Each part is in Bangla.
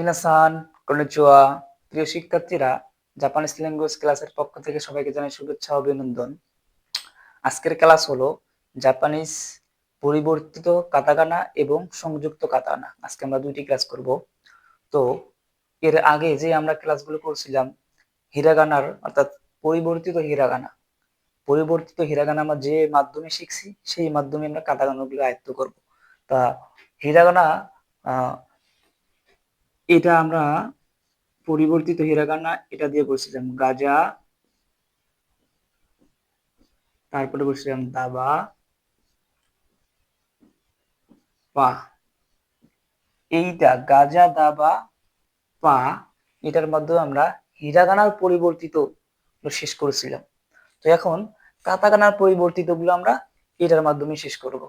মিনাসান, কনিচুয়া, প্রিয় শিক্ষার্থীরা জাপানিজ ল্যাঙ্গুয়েজ ক্লাসের পক্ষ থেকে সবাইকে জানাই শুভেচ্ছা, অভিনন্দন। আজকের ক্লাস হলো জাপানিজ পরিবর্তিত কাতাকানা এবং সংযুক্ত কাতাকানা আজকে আমরা দুইটি ক্লাস করব। তো, এর আগে যে আমরা ক্লাসগুলো করছিলাম হিরাগানার অর্থাৎ পরিবর্তিত হিরাগানা পরিবর্তিত হিরাগানা আমরা যে মাধ্যমে শিখছি, সেই মাধ্যমে আমরা কাতাকানাগুলো আয়ত্ত করব। তা হিরাগানা এটা আমরা পরিবর্তিত হিরাগানা এটা দিয়ে করছিলাম গাজা, তারপরে বসছিলাম দাবা, পা। এইটা গাজা, দাবা, পা, এটার মাধ্যমে আমরা হিরাগানার পরিবর্তিত শেষ করেছিলাম। তো এখন কাতাকানার পরিবর্তিতগুলো আমরা এটার মাধ্যমে শেষ করব।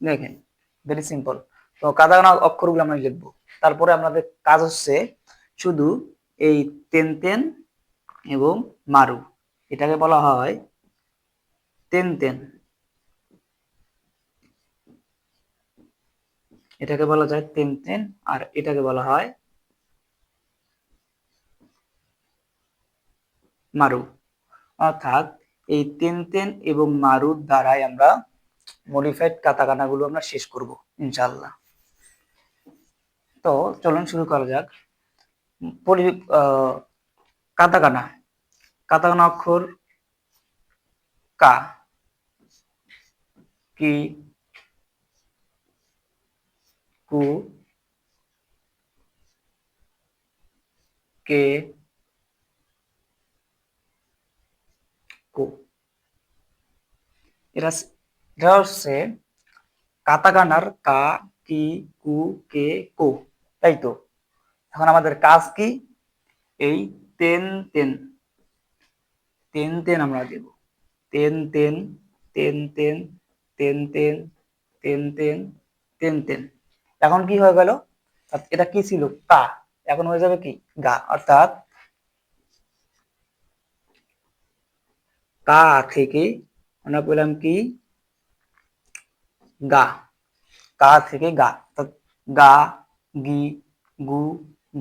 দেখেন ভেরি সিম্পল তো কাতাকানা অক্ষরগুলো আমরা লিখব। তারপরে আমাদের কাজ হচ্ছে শুধু এই তেন তেন এবং মারু। এটাকে বলা হয় তেন তেন। এটাকে বলা যায় তেন তেন আর এটাকে বলা হয় মারু। অর্থাৎ এই তেন তেন এবং মারুর দ্বারাই আমরা মডিফাইড কাতাকানা গুলো আমরা শেষ করব ইনশাল্লাহ তো চলুন শুরু করা যাক। কাতাকানা। কাতাকানা অক্ষর কা। কি, কু, কে, কো। এরা এটা হচ্ছে কাতাকানার কা, কি, কু, কে, কো। তাই তো এখন আমাদের কাজ কি? এই তেন তেন। তেন তেন আমরা দেব। তেন তেন তেন তেন তেন তেন তেন তেন তেন তেন। এখন কি হয়ে গেল? এটা কি ছিল? কা। এখন হয়ে যাবে কি? গা। অর্থাৎ কা থেকে আমরা বললাম কি? গা। কা থেকে গা। গা গি, গু,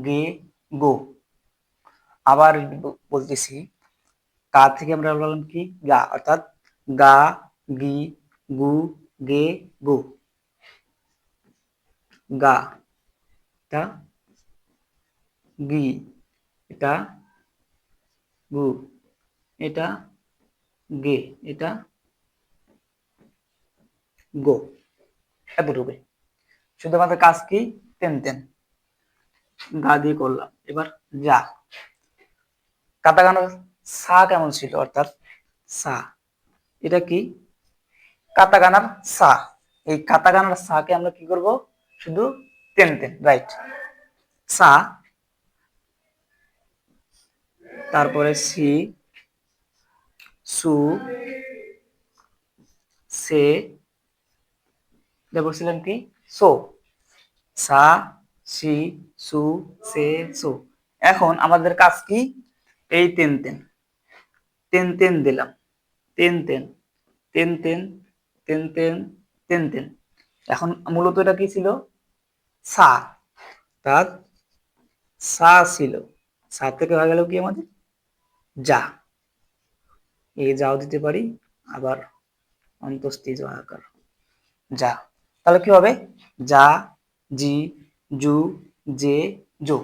গে, গো। আবার বলতেছি, কা থেকে আমরা বললাম কি? গা, অর্থাৎ গা, গি, গু, গে, গো। গা, এটা গি, এটা গু, এটা গে, এটা গো। এতটুকু শুধু আমাদের কাজ কি? তেন গা দিয়ে করলাম। এবার যা। সা কেমন ছিল, অর্থাৎ সা? এটা কি? কাতাকানার সা। এই কাতাকানার সাকে আমরা কি করব? শুধু তেন তেন রাইট। সা, তারপরে সি, সু, সে বলছিলাম কি? সো। সা, সি, সু, সে, সু। এখন আমাদের কাজ কি? এই তেন তেন। তেন তেন দিলাম। তেন তেন। তেন তেন। তেন তেন। তেন তেন। এখন মূলত এটা কি ছিল? সা। তার সা ছিল। সা থেকে হয়ে গেল কি আমাদের? যা। এই যাও দিতে পারি। আবার অন্তস্তি আকার। যা। তাহলে কি হবে? যা জি, জু, জে, জো।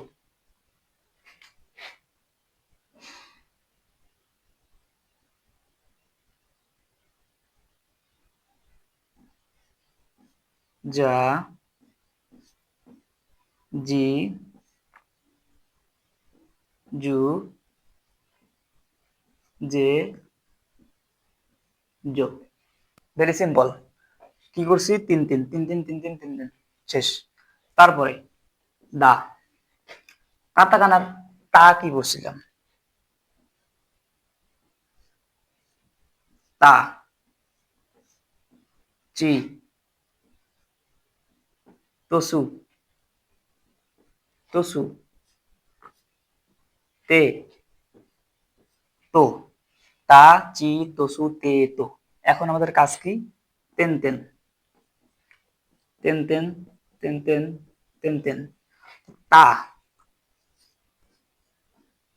যা জি, জু, জে, জো। ভেরি সিম্পল কি করছি? তিন তিন তিন তিন তিন তিন তিন তিন। শেষ। তারপরে, দা কাতাকানার তা কি বলছিলাম? তা, চি তোসু তোসু তে, তো, তা, চি তসু তে, তো। এখন আমাদের কাজ কি? তেন তেন। তেন তেন তেন তেন। তেন তেন। তা।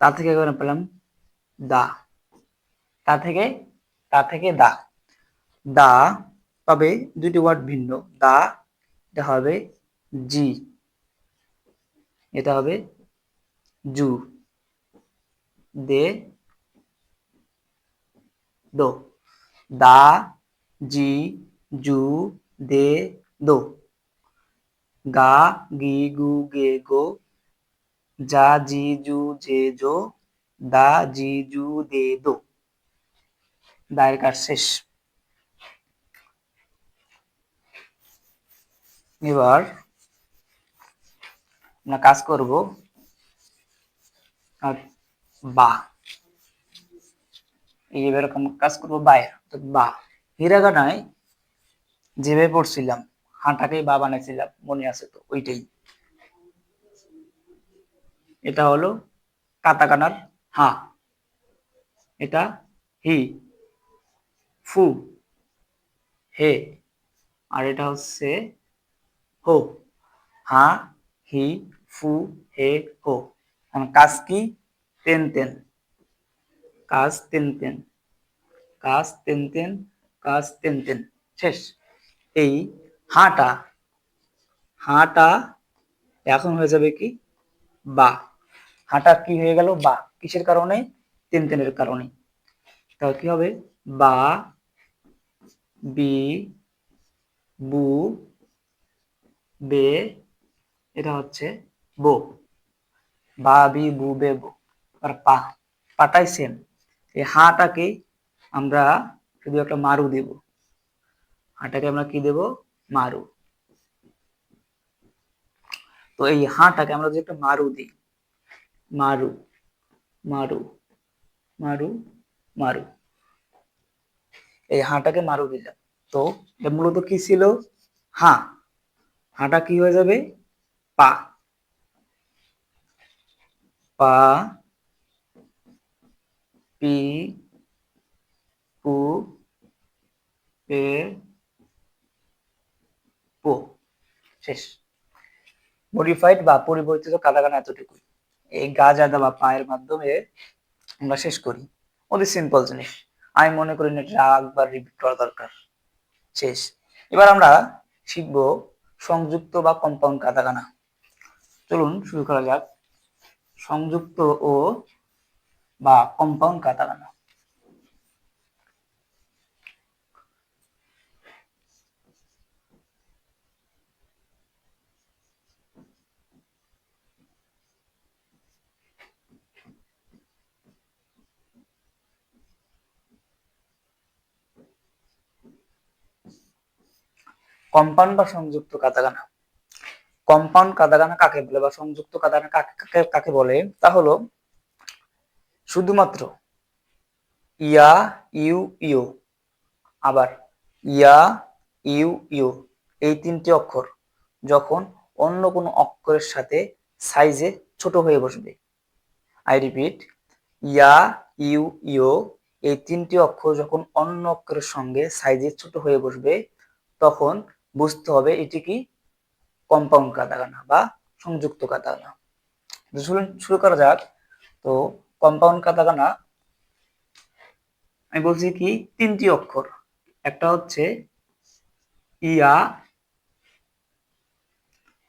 তা থেকে এখানে পেলাম দা। তা থেকে তা থেকে দা। দা তবে দুটি ওয়ার্ড ভিন্ন। দা, এটা হবে জি। এটা হবে জু। দে, দো। দা, জি, জু, দে, দো। গা, গি, গু, গে, গো, যা, জি, জু, জে, জো, দা, জি, জু, দে, দো। দায়ের কাজ শেষ। এবার আমরা কাজ করব বা। এই এরকম কাজ করব বায়ের। বা, হিরাগানায় যেভাবে পড়ছিলাম হাঁটাকেই বা বানাইছিলাম মনে আছে তো, ওইটাই। এটা হলো কাতাকানার হা। এটা হি, ফু, হে। আর এটা হচ্ছে হো। হা, হি, ফু, হে, হো। কাজ কি? তেন তেন। কাজ তেন তেন। কাজ তেন তেন। কাজ তেন তেন। শেষ। এই হাঁটা। হাঁটা এখন হয়ে যাবে কি? বা। হাঁটা কি হয়ে গেল? বা। কিসের কারণে? তেন তেনের কারণে। তাহলে কি হবে? বা, বি, বু, বে, এটা হচ্ছে বো। বা, বি, বু, বে, বো। আর পা। পাটাই সেম এই হাটাকে আমরা শুধু একটা মারু দেব। হাটাকে আমরা কি দেব? মারু। তো এই হাটাকে আমরা যদি একটা মারু দিই, মারু মারু মারু মারু। এই হাঁটাকে মারু দিলাম। তো মূলত কি ছিল? হা, হাঁটা কি হয়ে যাবে? পা। পি, পু, পে পো শেষ। মডিফাইড বা পরিবর্তিত কাটাকানা এতটুকুই। এই গা জাদা বা পায়ের মাধ্যমে আমরা শেষ করি। অতি সিম্পল জিনিস। আমি মনে করি না এটা একবার রিপিট করা দরকার। শেষ। এবার আমরা শিখব সংযুক্ত বা কম্পাউন্ড কাটাকানা চলুন শুরু করা যাক। সংযুক্ত ও বা কম্পাউন্ড কাটাকানা কম্পাউন্ড বা সংযুক্ত কাতাকানা কম্পাউন্ড কাদাগানা কাকে বলে বা সংযুক্ত কাতাকানা কাকে কাকে বলে? তা হলো শুধুমাত্র ইয়া, ইউ ইউ আবার ইয়া, ইউ ইউ এই তিনটি অক্ষর যখন অন্য কোনো অক্ষরের সাথে সাইজে ছোট হয়ে বসবে। আই রিপিট ইয়া, ইউ ইউ এই তিনটি অক্ষর যখন অন্য অক্ষরের সঙ্গে সাইজে ছোট হয়ে বসবে, তখন বুঝতে হবে এটি কি কম্পাউন্ড কাতাকানা বা সংযুক্ত কাতাকানা শুরু করা যাক। তো কম্পাউন্ড কাতাকানা আমি বলছি কি, তিনটি অক্ষর। একটা হচ্ছে ইয়া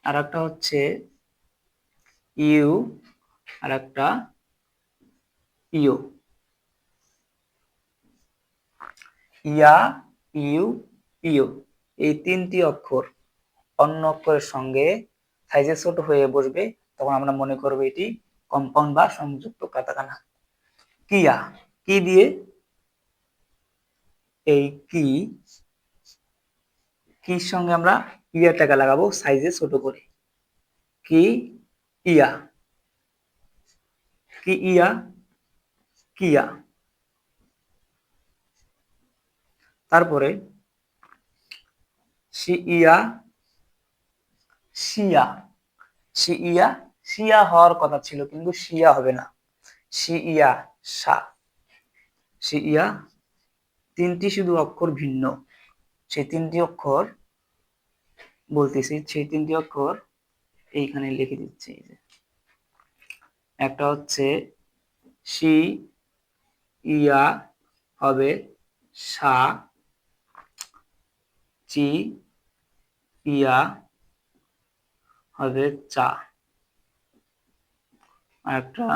আর একটা হচ্ছে ইউ আর একটা ইউ ইয়া, ইউ ইউ এই তিনটি অক্ষর অন্য অক্ষরের সঙ্গে সাইজে ছোট হয়ে বসবে, তখন আমরা মনে করব এটি কম্পাউন্ড বা সংযুক্ত কাতাকানা কিয়া, কি দিয়ে? এই কি কির সঙ্গে আমরা ইয়াটাকে লাগাবো? সাইজে ছোট করে। কি, ইয়া। কি, ইয়া, কিয়া। তারপরে শিয়া শিয়া শিয়া শিয়া হওয়ার কথা ছিল কিন্তু শিয়া হবে না। শিয়া, সা, শিয়া তিনটি শুধু অক্ষর ভিন্ন। সেই তিনটি অক্ষর বলতেছি, সেই তিনটি অক্ষর এইখানে লিখে দিচ্ছি। একটা হচ্ছে সি ইয়া হবে সা, চি ইয়া হবে চা। একটা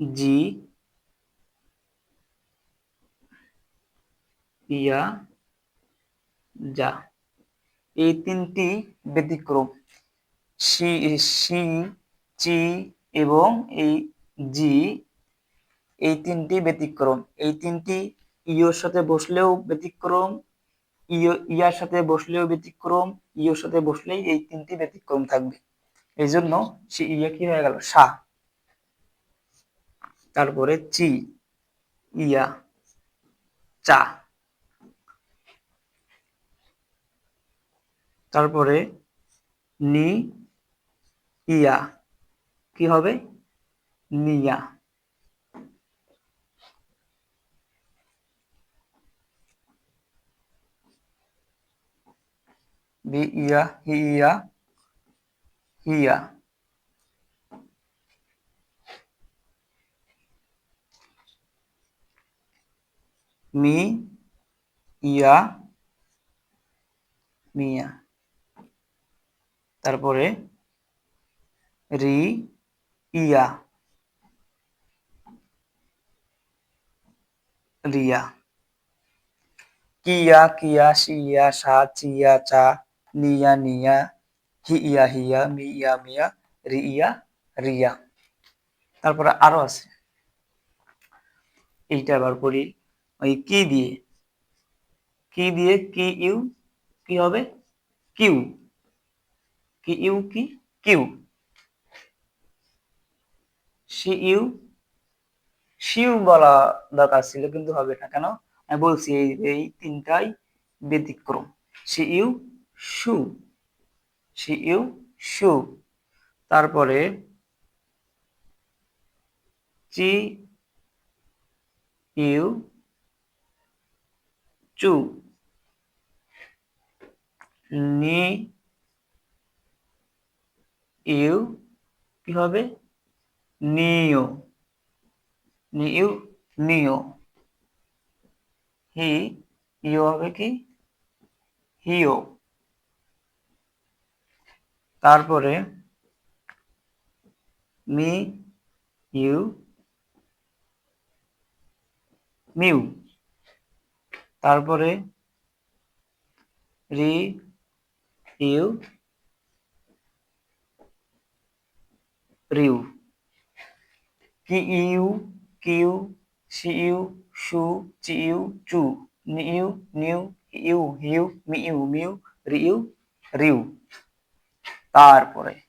জি ইয়া যা। এই তিনটি ব্যতিক্রম। সি সি চি এবং এই জি। এই তিনটি ব্যতিক্রম। এই তিনটি ইয়োর সাথে বসলেও ব্যতিক্রম। ইয়ার সাথে বসলেও ব্যতিক্রম ইয়োর সাথে বসলেই এই তিনটি ব্যতিক্রম থাকবে। এই জন্য সে ইয়া কি হয়ে গেল? সা। তারপরে চি। ইয়া। চা। তারপরে নি। ইয়া। কি হবে? নিয়া। বি ইয়া হি ইয়া হিয়া মি ইয়া মিয়া তারপরে রি ইয়া রিয়া কিয়া কিয়া শিয়া সা চিয়া চা নিয়া নিয়া হিয়া হিয়া মিয়া মিয়া রিয়া রিয়া তারপরে আরও আছে। এইটা আবার করি। ওই কি দিয়ে? কি দিয়ে? কি ইউ? কি হবে? কিউ। কি ইউ কি? কিউ। C you? শিউ বলা দরকার ছিল, কিন্তু হবে না। কেন? আমি বলছি এই এই তিনটাই ব্যতিক্রম। সি ইউ সু, সি ইউ, সু। তারপরে চি ইউ, চু। নি ইউ, কি হবে? নিও। নি ইউ, নিও। হি ইউ হবে কি? হিও। তারপরে মি ইউ মিউ, তারপরে রি ইউ রিউ, কি ইউ কিউ সি ইউ, সু, চি ইউ, চু, নি ইউ, নিউ, ইউ, হিউ, মি ইউ, মিউ, রি ইউ, রিউ। তারপরে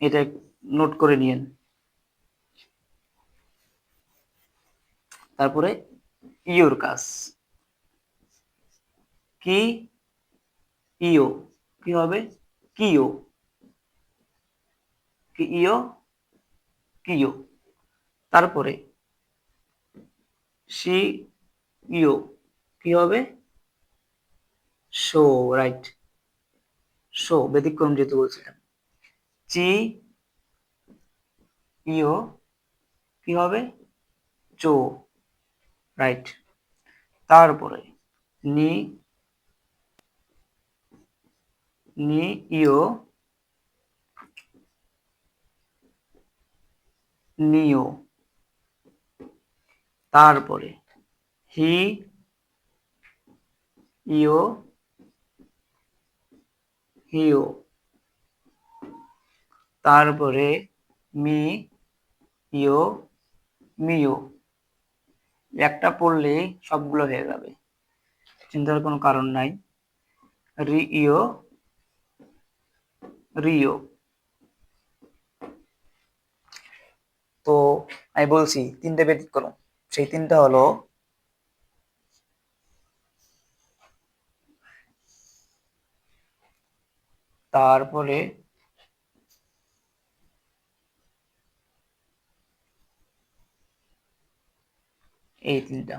এটা নোট করে নিয়েন। তারপরে ইউর কাজ। কি? ইও। কি হবে? কিও। কি ইও? কিও। তারপরে সি ইও। কি হবে? Show, right. শো, ব্যতিক্রম যেহেতু বলছিলাম। চি ইও কি হবে? চো রাইট তারপরে নি নি ইও নিও তারপরে হি ইও হিও। তারপরে মি ইও মিও। একটা পড়লে সবগুলো হয়ে যাবে। চিন্তার কোনো কারণ নাই। রি, ইও, রিও। তো আমি বলছি, তিনটে ব্যতিক্রম সেই তিনটা হলো তারপরে এই তিনটা,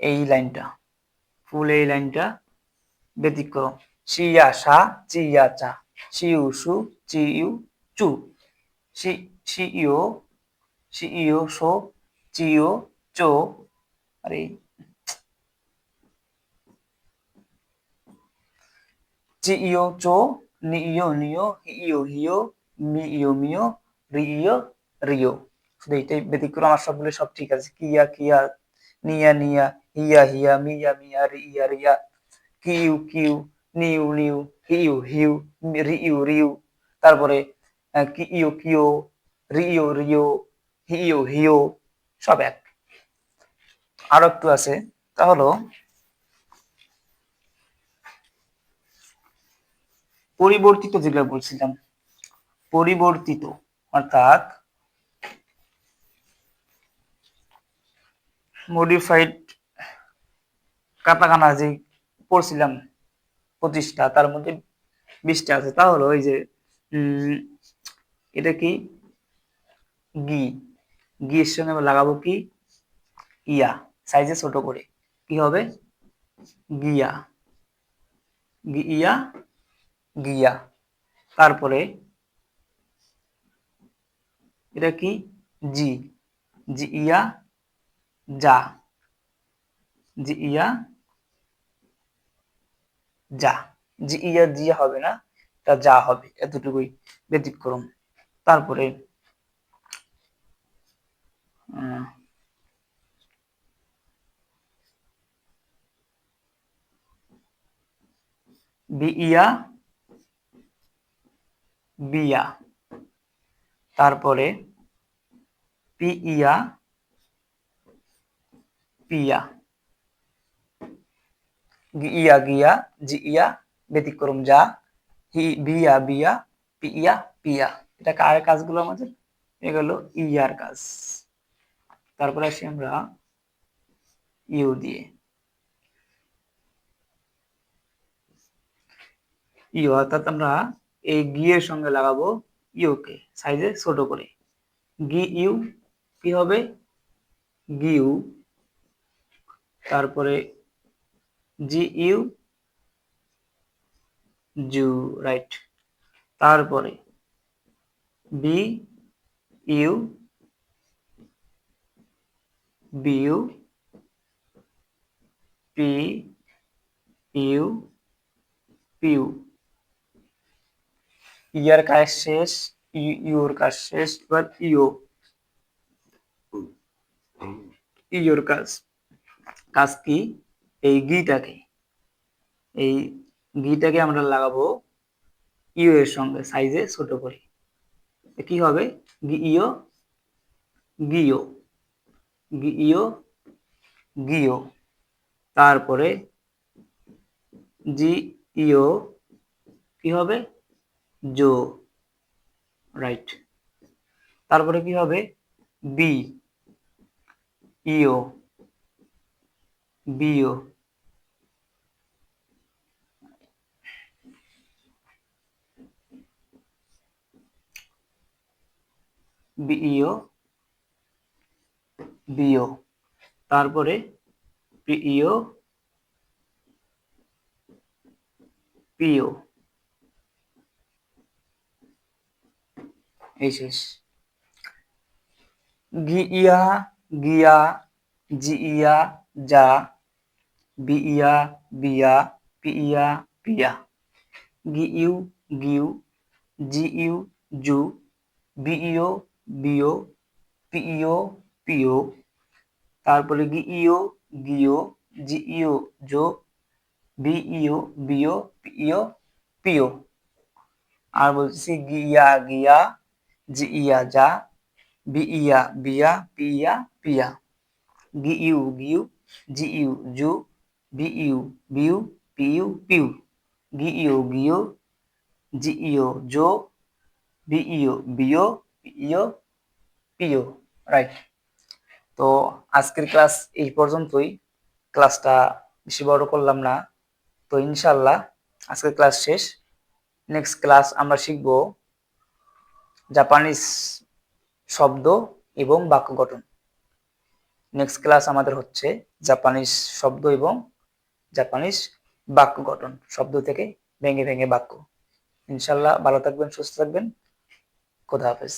এই লাইনটা, ফুল এই লাইনটা ব্যতিক্রম। শিয়া সা, চিয়া চা শিউ সু, চিউ চু। শি শিও শিও সো চিও চো। আরে চিও চো নিও নিও হিও হিও মিও মিও রিও রিও শুধু এইটাই ব্যতিক্রম আর সবগুলো সব ঠিক আছে। কিয়া কিয়া নিয়া নিয়া হিয়া হিয়া মিয়া মিয়া রিয়া রিয়া। কিউ কিউ নিউ নিউ হিউ হিউ রিউ রিউ। তারপরে আহ, কিউ কিউ রিও রিও হিও হিও সব এক। আরও একটু আছে। তা হলো পরিবর্তিত যেগুলো বলছিলাম, পরিবর্তিত, অর্থাৎ মডিফাইড কাটাকানা যে পড়ছিলাম পঁচিশটা তার মধ্যে বিশটা আছে, তা হলো ওই যে এটা কি? গি গি এর সঙ্গে লাগাবো কি? ইয়া সাইজে ছোট করে। কি হবে? গিয়া গিয়া গিয়া। তারপরে এটা কি? জি। জি ইয়া যা। জি ইয়া যা। জি ইয়া জিয়া হবে না, তা যা হবে। এতটুকুই ব্যতিক্রম। তারপরে বিইয়া বিয়া। তারপরে পিইয়া, পিয়া। গিয়া গিয়া, জিইয়া, ব্যতিক্রম, যা, হি, বিয়া বিয়া পিয়া পিয়া। এটা কার কাজগুলো আমাদের? এগুলো ইয়ার কাজ। তারপরে আসি আমরা ইউ দিয়ে। ইউ অর্থাৎ আমরা এই গিয়ের সঙ্গে লাগাবো ইউকে সাইজে ছোট করে। গি ইউ কি হবে? গিউ তারপরে জি ইউ জু রাইট তারপরে বি ইউ বিউ পি ইউ পিউ ইয়ার কাজ শেষ ইউর কাজ শেষ, এবার ইও ইওর কাজ। কাজ কি? এই গিটাকে এই গিটাকে আমরা লাগাবো ইও এর সঙ্গে সাইজে ছোট করে। কি হবে? ইও গিও, গি ইও গিও। তারপরে জি ইও কি হবে? জো রাইট তারপরে কি হবে? বি ইও বিও বিইও বিও তারপরে পিইও পিও এই শেষ। গিয়া গিয়া, জিইয়া, যা, বিইয়া, বিয়া, পিইয়া, পিয়া। গিইউ গিউ জিইউ, জু, বিইও, বিও, পিইও, পিও। তারপরে গিও, জিইও, জো, বিইও, বিও, পিইও, পিও। আর বলছি গিয়া গিয়া জিইয়া যা বি ইয়া বিয়া পি ইয়া পিয়া পিয়া গিইউ গিউ জিইউ জু বি ইউ বিউ পি ইউ পিউ গি ইউ গিইও জি ইউ জো বিইও বিও পিইও পিও রাইট তো আজকের ক্লাস এই পর্যন্তই। ক্লাসটা বেশি বড় করলাম না। তো ইনশাল্লাহ আজকের ক্লাস শেষ। নেক্সট ক্লাস আমরা শিখব জাপানিজ শব্দ এবং বাক্য গঠন। নেক্সট ক্লাস আমাদের হচ্ছে জাপানিজ শব্দ এবং জাপানিজ বাক্য গঠন, শব্দ থেকে ভেঙে ভেঙে বাক্য। ইনশাল্লাহ ভালো থাকবেন, সুস্থ থাকবেন। খোদা হাফেজ।